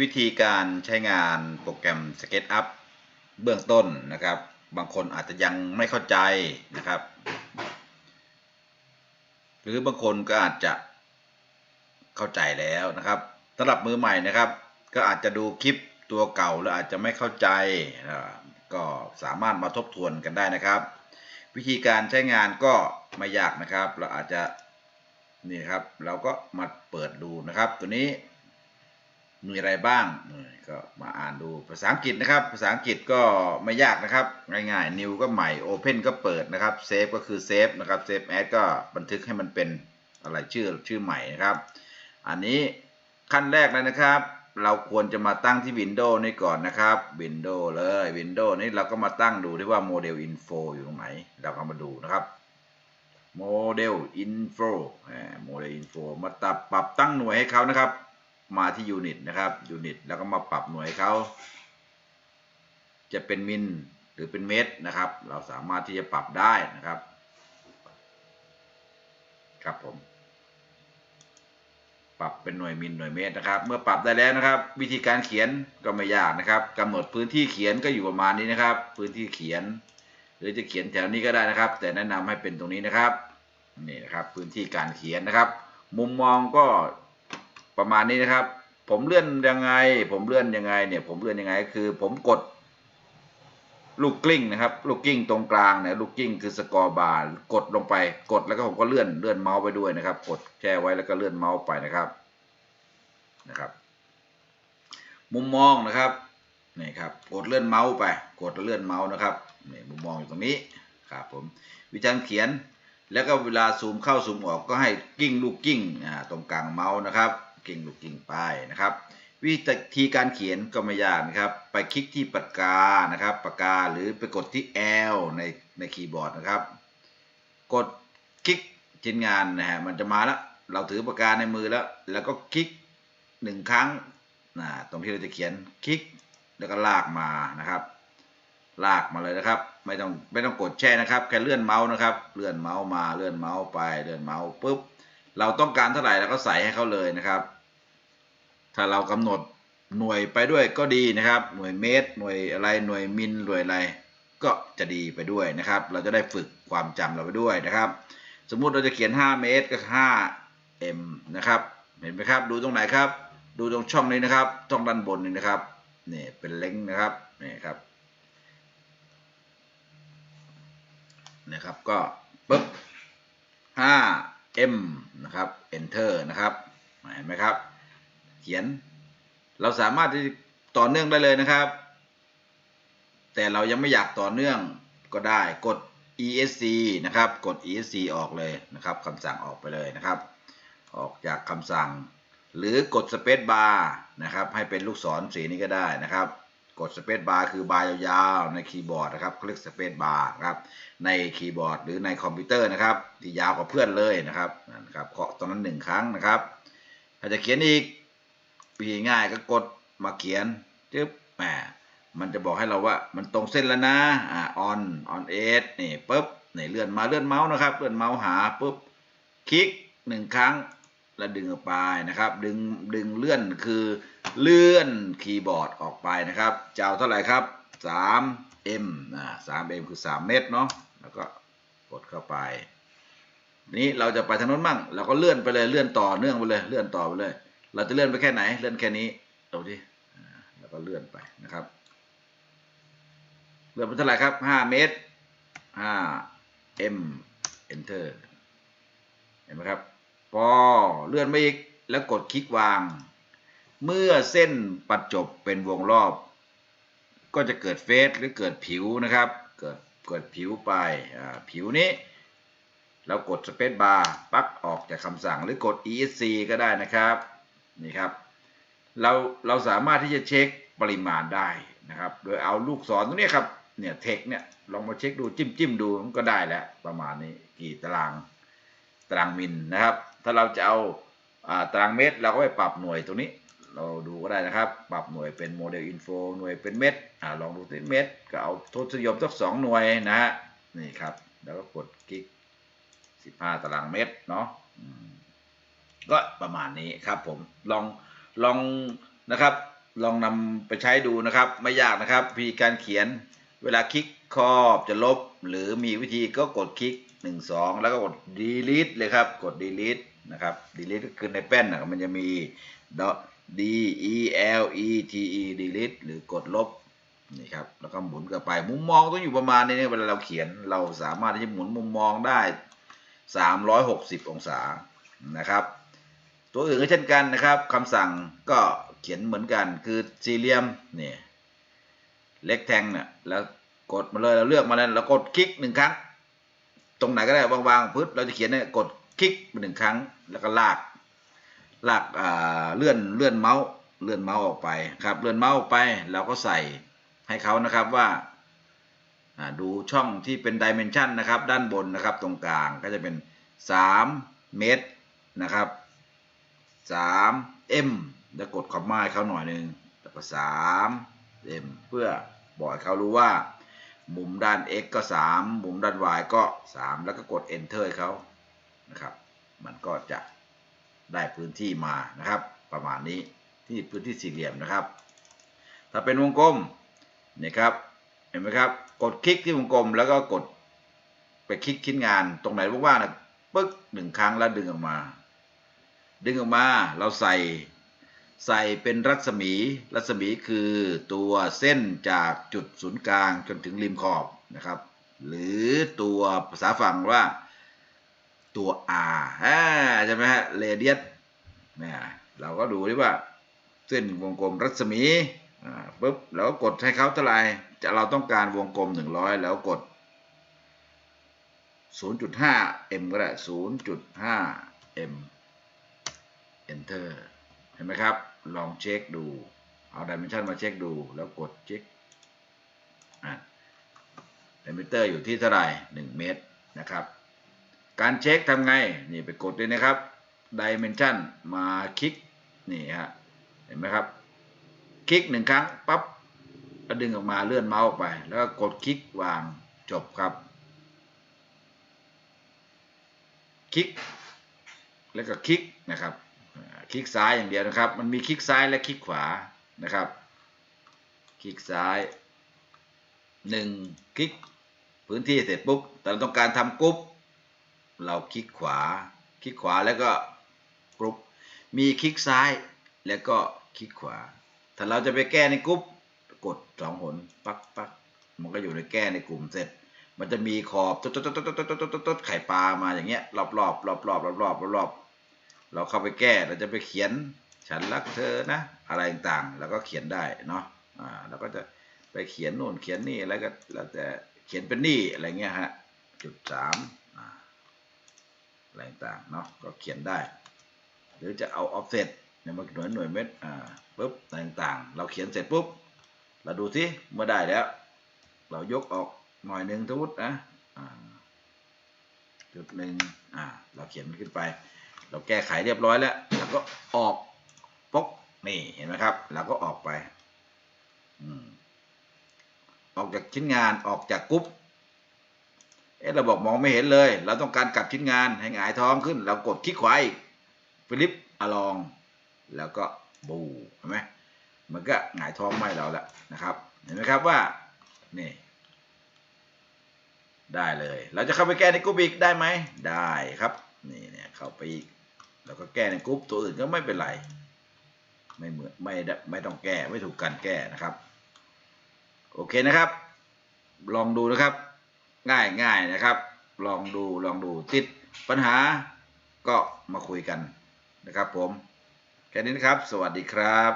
วิธีการใช้งานโปรแกรม SketchUp เบื้องต้นนะครับ บางคนอาจจะยังไม่เข้าใจนะครับ หรือบางคนก็อาจจะเข้าใจแล้วนะครับสำหรับมือใหม่นะครับ ก็อาจจะดูคลิปตัวเก่าแล้วอาจจะไม่เข้าใจก็สามารถมาทบทวนกันได้นะครับ วิธีการใช้งานก็ไม่ยากนะครับ เราอาจจะนี่ครับ เราก็มาเปิดดูนะครับ ตัวนี้ มีอะไรบ้างก็มาอ่านดูภาษาอังกฤษนะครับ ภาษาอังกฤษก็ไม่ยากนะครับ ง่ายๆ new ก็ใหม่ open ก็เปิดนะครับ save ก็คือ save นะครับ save as ก็บันทึกให้มันเป็นอะไรชื่อชื่อใหม่นะครับ อันนี้ขั้นแรกเลยนะครับ เราควรจะมาตั้งที่ Windows นี่ก่อนนะครับ Windows เลย Windows นี่เราก็มาตั้งดูที่ว่า Model Info อยู่ตรงไหน เราก็มาดูนะครับ Model Info อ่า Model Info มาตับปรับตั้งหน่วยให้เขานะครับ มาที่ Unit นะครับ Unit แล้วก็มาปรับหน่วยเขาจะเป็นมิลหรือเป็นเมตรนะครับ เราสามารถที่จะปรับได้นะครับ ครับผม ปรับเป็นหน่วยมิลหน่วยเมตรนะครับ เมื่อปรับได้แล้วนะครับ วิธีการเขียนก็ไม่ยากนะครับกำหนดพื้นที่เขียนก็อยู่ประมาณนี้นะครับ พื้นที่เขียน หรือจะเขียนแถวนี้ก็ได้นะครับ แต่แนะนำให้เป็นตรงนี้นะครับนี่นะครับ พื้นที่การเขียนนะครับ มุมมองก็ ประมาณนี้นะครับ ผมเลื่อนยังไง ผมเลื่อนยังไงเนี่ย ผมเลื่อนยังไงก็คือ ผมกด ลูกกลิ้งนะครับ ลูกกลิ้งตรงกลางเนี่ยลูกกลิ้งคือสกอร์บาร์กดลงไป กดแล้วก็ผมก็เลื่อนเลื่อนเมาส์ไปด้วยนะครับ กดแช่ไว้แล้วก็เลื่อนเมาส์ไปนะครับนะครับ มุมมองนะครับนี่ครับกดเลื่อนเมาส์ไป กดแล้วเลื่อนเมาส์นะครับนี่มุมมองอยู่ตรงนี้ครับผมวิธีการเขียนแล้วก็เวลาซูมเข้าซูมออกก็ให้กิ้งลูกกิ้งอ่าตรงกลางเมาส์นะครับ กิ้งลูกกิ้งไปนะครับ วิธีการเขียนก็ไม่ยากนะครับ ไปคลิกที่ปากกานะครับปากกาหรือไปกดที่ L ในในคีย์บอร์ดนะครับ กดคลิกชิ้นงานนะฮะมันจะมาแล้วเราถือปากกาในมือแล้ว แล้วก็คลิกหนึ่งครั้งนะตรงที่เราจะเขียนคลิกแล้วก็ลากมานะครับ ลากมาเลยนะครับ ไม่ต้องไม่ต้องกดแช่นะครับแค่เลื่อนเมาส์นะครับ เลื่อนเมาส์มาเลื่อนเมาส์ไปเลื่อนเมาส์ปุ๊บเราต้องการเท่าไหร่เราก็ใส่ให้เขาเลยนะครับ ถ้าเรากำหนดหน่วยไปด้วยก็ดีนะครับ หน่วยเมตร หน่วยอะไรหน่วยมิลหน่วยอะไรก็จะดีไปด้วยนะครับ เราจะได้ฝึกความจำเราไปด้วยนะครับ สมมุติเราจะเขียน 5 เมตรก็ 5 m นะครับ เห็นไหมครับ ดูตรงไหนครับ ดูตรงช่องนี้นะครับ ช่องด้านบนนี้นะครับนี่เป็นเล้งนะครับนี่ครับนะครับก็ปึ๊บ 5 m นะครับ enter นะครับเห็นไหมครับ เขียน เราสามารถที่ต่อเนื่องได้เลยนะครับ แต่เรายังไม่อยากต่อเนื่องก็ได้กด esc นะครับ กด esc ออกเลยนะครับคำสั่งออกไปเลยนะครับ ออกจากคำสั่ง หรือกด space bar นะครับ ให้เป็นลูกศรสีนี้ก็ได้นะครับ กด space bar คือบาร์ยาวๆในคีย์บอร์ดนะครับ คลิก space bar ครับ ในคีย์บอร์ดหรือในคอมพิวเตอร์นะครับที่ยาวกว่าเพื่อนเลยนะครับนะครับเคาะตรงนั้นหนึ่งครั้งนะครับ ถ้าจะเขียนอีก วิธีง่ายก็กดมาเขียนจึ๊บแหมมันจะบอกให้เราว่ามันตรงเส้นแล้วนะอ่า on on edge นี่ปุ๊บนี่เลื่อนมาเลื่อนเมาส์นะครับ เลื่อนเมาส์หาปุ๊บคลิกหนึ่งครั้งแล้วดึงออกไปนะครับ ดึงดึงเลื่อนคือเลื่อนคีย์บอร์ดออกไปนะครับจะเอาเท่าไหร่ครับ 3m อ่า 3m คือ 3 เมตรเนาะแล้วก็กดเข้าไปนี้เราจะไปทางนู้นมั่งเราก็เลื่อนไปเลยเลื่อนต่อเนื่องไปเลยเลื่อนต่อไปเลย เราจะเลื่อนไปแค่ไหน เลื่อนแค่นี้เอาดิแล้วก็เลื่อนไปนะครับ เลื่อนไปเท่าไหร่ครับ 5 เมตร 5 m enter เห็นไหมครับ พอเลื่อนไปอีก แล้วกดคลิกวาง เมื่อเส้นปัดจบเป็นวงรอบ ก็จะเกิดเฟสหรือเกิดผิวนะครับ เกิดเกิดผิวไปผิวนี้เรากดสเปซบาร์ปักออกจากคำสั่งหรือกด esc ก็ได้นะครับ นี่ครับเราเราสามารถที่จะเช็คปริมาณได้นะครับ โดยเอาลูกศรตรงนี้ครับเนี่ยเทคเนี่ยลองมาเช็คดูจิ้มจิ้มดูมันก็ได้แล้วประมาณนี้กี่ตารางตารางมิลนะครับ ถ้าเราจะเอาอ่าตารางเมตรเราก็ไปปรับหน่วยตรงนี้ เราดูก็ได้นะครับ ปรับหน่วยเป็นโมเดลอินโฟหน่วยเป็นเมตรอ่าลองดูที่เมตรก็เอาทศนิยมสักสองหน่วยนะฮะนี่ครับ แล้วก็กดคลิก15 ตารางเมตรเนาะ ก็ประมาณนี้ครับผมลองลองนะครับ ลองนำไปใช้ดูนะครับ ไม่ยากนะครับวิธีการเขียนเวลาคลิกครอบจะลบ หรือมีวิธีก็กดคลิกหนึ่งสองแล้วก็กด delete เลยครับ กด delete นะครับ delete ก็คือในแป้นนะมันจะมี d e l e t e delete หรือกดลบนี่ครับแล้วก็หมุนกลับไปมุมมองต้องอยู่ประมาณนี้เวลาเราเขียนเราสามารถที่จะหมุนมุมมองได้ 360 องศานะครับ ตัวอื่นก็เช่นกันนะครับคำสั่งก็เขียนเหมือนกันคือสี่เหลี่ยมเนี่ยเล็กแทงเนี่ยแล้วกดมาเลยเราเลือกมาแล้วเรากดคลิกหนึ่งครั้ง ตรงไหนก็ได้วางๆปึ๊บเราจะเขียนเนี่ยกดคลิกไปหนึ่งครั้ง แล้วก็ลากลากเลื่อนเลื่อนเมาส์เลื่อนเมาส์ออกไปครับเลื่อนเมาส์ออกไปเราก็ใส่ให้เขานะครับว่าอ่าดูช่องที่เป็นดิเมนชันนะครับ ด้านบนนะครับ ตรงกลางก็จะเป็น 3 เมตรนะครับ 3 m แล้วกดคอมมาให้เขาหน่อยหนึ่งแล้วก็ 3 m เพื่อบอกให้เขารู้ว่า มุมด้าน x ก็ 3 มุมด้าน y ก็ 3 แล้วก็กด enter เขานะครับ มันก็จะได้พื้นที่มานะครับ ประมาณนี้ที่พื้นที่สี่เหลี่ยมนะครับ ถ้าเป็นวงกลมนี่ครับเห็นไหมครับ กดคลิกที่วงกลมแล้วก็กดไปคลิกชิ้นงานตรงไหนว่างๆนะปึ๊กหนึ่งครั้งแล้วดึงออกมา ดึงออกมาเราใส่ใส่เป็นรัศมีรัศมีคือตัวเส้นจากจุดศูนย์กลางจนถึงริมขอบนะครับ หรือตัวภาษาฝั่งว่าตัว R อ่าใช่ไหมฮะเรเดียสเนี่ยเราก็ดูดิว่า เส้นวงกลมรัศมีอ่าปุ๊บแล้วก็กดให้เขาเท่าไหร่จะเราต้องการวงกลม 100 แล้วกด 0.5 m ก็ได้ 0.5 m enter เห็นไหมครับ ลองเช็คดู เอาดิเมนชันมาเช็คดู แล้วกดเช็คอะดิเมเตอร์อยู่ที่เท่าไหร่1เมตรนะครับ การเช็คทำไง นี่ไปกดเลยนะครับ Dimension มาคลิก นี่ฮะ เห็นไหมครับ คลิกหนึ่งครั้งปั๊บแล้วดึงออกมาเลื่อนเมาส์ออกไป แล้วก็กดคลิกวางจบครับ คลิก แล้วก็คลิกนะครับ คลิกซ้ายอย่างเดียวนะครับ มันมีคลิกซ้ายและคลิกขวานะครับ คลิกซ้ายหนึ่งคลิกพื้นที่เสร็จปุ๊บแต่เราต้องการทำกรุ๊ปเราคลิกขวา คลิกขวาแล้วก็กรุ๊ปมีคลิกซ้ายแล้วก็คลิกขวา ถ้าเราจะไปแก้ในกรุ๊ปกดสองหนปักปักมันก็อยู่ในแก้ในกลุ่มเสร็จ มันจะมีขอบตดตดตดตดตดตดตดไข่ปลามาอย่างเงี้ยรอบรอบรอบรอบรอบรอบรอบ เราเข้าไปแก้เราจะไปเขียนฉันรักเธอนะ อะไรต่างๆแล้วก็เขียนได้เนาะอ่าเราก็จะไปเขียนโน่นเขียนนี่อะไรก็แล้วแต่เขียนเป็นนี่อะไรเงี้ยฮะจุดสามอ่าอะไรต่างๆเนาะก็เขียนได้ หรือจะเอา offset เนี่ยมาหน่วยหน่วยเม็ดอ่าปุ๊บอะไรต่างๆเราเขียนเสร็จปุ๊บเราดูสิเมื่อได้แล้ว เรายกออกหน่อยหนึ่งทุกนะอ่าจุดหนึ่งอ่าเราเขียนมันขึ้นไป เราแก้ไขเรียบร้อยแล้วเราก็ออกปกนี่เห็นไหมครับเราก็ออกไปอออกจากชิ้นงานออกจากกรุ๊ปเอ๊ะเราบอกมองไม่เห็นเลย เราต้องการกลับชิ้นงานให้หงายท้องขึ้น เรากดคลิกขวาอีกฟิลิปอลอง แล้วก็บูเห็นไหมมันก็หงายท้องไม่เราแล้วนะครับ เห็นไหมครับว่านี่ได้เลย เราจะเข้าไปแก้ในกรุ๊ปอีกได้ไหมได้ครับ นี่เนี่ยเข้าไปอีก แล้วก็แก้ในกรุ๊ปตัวอื่นก็ไม่เป็นไร ไม่เหมือนไม่ได้ไม่ต้องแก้ไม่ถูกการแก้นะครับ โอเคนะครับ ลองดูนะครับ ง่ายง่ายนะครับ ลองดูลองดูติดปัญหาก็มาคุยกันนะครับผมแค่นี้นะครับ สวัสดีครับ